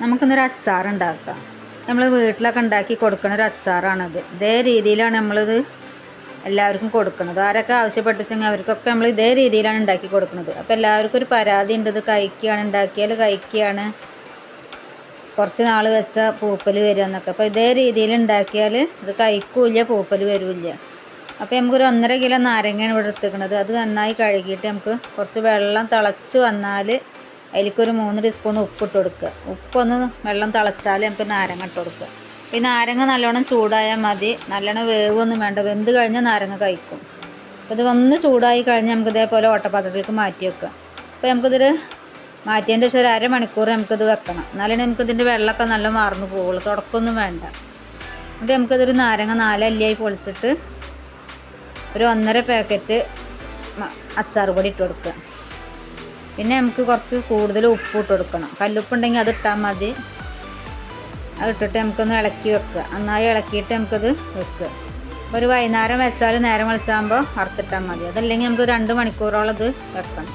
നമുക്കിന്നൊരു അച്ചാർ ഉണ്ടാക്കാം നമ്മൾ വീട്ടിലൊക്കെ ഉണ്ടാക്കി കൊടുക്കുന്ന ഒരു അച്ചാറാണത്. ഇതേ രീതിയിലാണ് നമ്മളിത് എല്ലാവർക്കും കൊടുക്കുന്നത് ആരൊക്കെ ആവശ്യപ്പെട്ടിച്ചെങ്കിൽ അവർക്കൊക്കെ നമ്മൾ ഇതേ രീതിയിലാണ് ഉണ്ടാക്കി കൊടുക്കുന്നത് അപ്പോൾ എല്ലാവർക്കും ഒരു പരാതി ഉണ്ട്. ഇത് കഴിക്കുകയാണ് ഉണ്ടാക്കിയാൽ കഴിക്കുകയാണ്. കുറച്ച് നാൾ വെച്ച പൂപ്പൽ വരിക എന്നൊക്കെ. അപ്പോൾ ഇതേ രീതിയിൽ ഉണ്ടാക്കിയാൽ ഇത് കഴിക്കൂല പൂപ്പൽ വരില്ല. അപ്പോൾ നമുക്കൊരു ഒന്നര കിലോ നാരങ്ങയാണ് ഇവിടെ എടുത്തിരിക്കുന്നത് അത് നന്നായി കഴുകിയിട്ട് നമുക്ക് കുറച്ച് വെള്ളം തിളച്ച് വന്നാൽ അതിലേക്കൊരു മൂന്ന് ടീസ്പൂൺ ഉപ്പിട്ട് കൊടുക്കുക ഉപ്പൊന്ന് വെള്ളം തിളച്ചാൽ നമുക്ക് നാരങ്ങ ഇട്ട് കൊടുക്കുക ഈ നാരങ്ങ നല്ലോണം ചൂടായാൽ മതി. നല്ലോണം വേവൊന്നും വേണ്ട. വെന്ത് കഴിഞ്ഞാൽ നാരങ്ങ കഴിക്കും. അപ്പോൾ ഇത് വന്ന് ചൂടായി കഴിഞ്ഞാൽ നമുക്ക് ഇതേപോലെ ഓട്ടപാത്രത്തിലേക്ക് മാറ്റി വെക്കുക. അപ്പോൾ നമുക്കിതിൽ മാറ്റിയതിന്റെ ശേഷം ഒരു അരമണിക്കൂർ നമുക്കിത് വെക്കണം. എന്നാലേ നമുക്കിതിന്റെ വെള്ളമൊക്കെ നല്ല മാർന്നു പോവുള്ളൂ. തുടക്കമൊന്നും വേണ്ട. എന്നിട്ട് നമുക്കിതൊരു നാരങ്ങ നാലല്ലിയായി പൊളിച്ചിട്ട് ഒരു ഒന്നര പാക്കറ്റ് അച്ചാർ പൊടി ഇട്ട് കൊടുക്കുക പിന്നെ നമുക്ക് കുറച്ച് കൂടുതൽ ഉപ്പ് ഇട്ട് കൊടുക്കണം. കല്ലുപ്പ് ഉണ്ടെങ്കിൽ അത് ഇട്ടാൽ മതി. അത് ഇട്ടിട്ട് നമുക്കൊന്ന് ഇളക്കി വെക്കുക. നന്നായി ഇളക്കിയിട്ട് നമുക്കത് വെക്കുക. ഒരു വൈകുന്നേരം വെച്ചാൽ നേരം വെളിച്ചാകുമ്പോൾ വറുത്തിട്ടാൽ മതി. അതല്ലെങ്കിൽ നമുക്ക് രണ്ട് മണിക്കൂറോളം ഇത് വെക്കണം.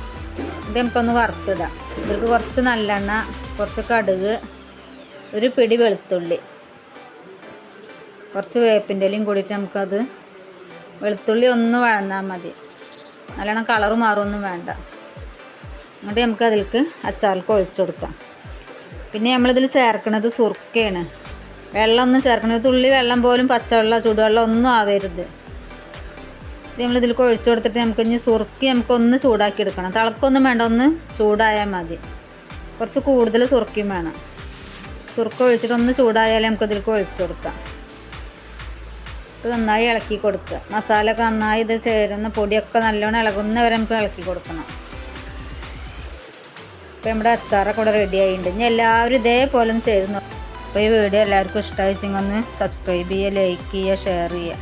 ഇത് നമുക്കൊന്ന് വറുത്തിടാം. ഇതിലേക്ക് കുറച്ച് നല്ലെണ്ണ കുറച്ച് കടുക് ഒരു പിടി വെളുത്തുള്ളി. കുറച്ച് വേപ്പിന്റെ ഇലയും കൂടിയിട്ട് നമുക്കത് വെളുത്തുള്ളി ഒന്ന് വഴന്നാൽ മതി. നല്ലോണം കളറ് മാറുമൊന്നും വേണ്ട. എന്നിട്ട് നമുക്ക് അതിലേക്ക് അച്ചാർക്ക് ഒഴിച്ചു കൊടുക്കാം. പിന്നെ നമ്മളിതിൽ ചേർക്കുന്നത് സുർക്കയാണ്. വെള്ളം ഒന്നും ചേർക്കണം തുള്ളി വെള്ളം പോലും പച്ചവെള്ളം ചൂടുവെള്ളം ഒന്നും ആവരുത്. ഇത് നമ്മളിതിലേക്ക് ഒഴിച്ചു കൊടുത്തിട്ട് നമുക്ക് ഇനി സുറുക്കി നമുക്കൊന്ന് ചൂടാക്കി എടുക്കണം. തിളക്കൊന്നും വേണ്ട ഒന്ന് ചൂടായാൽ മതി. കുറച്ച് കൂടുതൽ സുറുക്കിയും വേണം. സുറുക്ക ഒഴിച്ചിട്ട് ഒന്ന് ചൂടായാലേ നമുക്ക് ഇതിലേക്ക് ഒഴിച്ചു കൊടുക്കാം. ഇത് നന്നായി ഇളക്കി കൊടുക്കുക. മസാല നന്നായി ഇത് ചേരുന്ന പൊടിയൊക്കെ നല്ലോണം ഇളകുന്നവരെ നമുക്ക് ഇളക്കി കൊടുക്കണം. അപ്പോൾ നമ്മുടെ അച്ചാറൊക്കെ ഇവിടെ റെഡി ആയിട്ടുണ്ട്. ഇനി എല്ലാവരും ഇതേപോലെ ഒന്ന് അപ്പോൾ ഈ വീഡിയോ എല്ലാവർക്കും ഇഷ്ടമായിച്ചെങ്കിൽ ഒന്ന് സബ്സ്ക്രൈബ് ചെയ്യുക ലൈക്ക് ചെയ്യുക ഷെയർ ചെയ്യുക.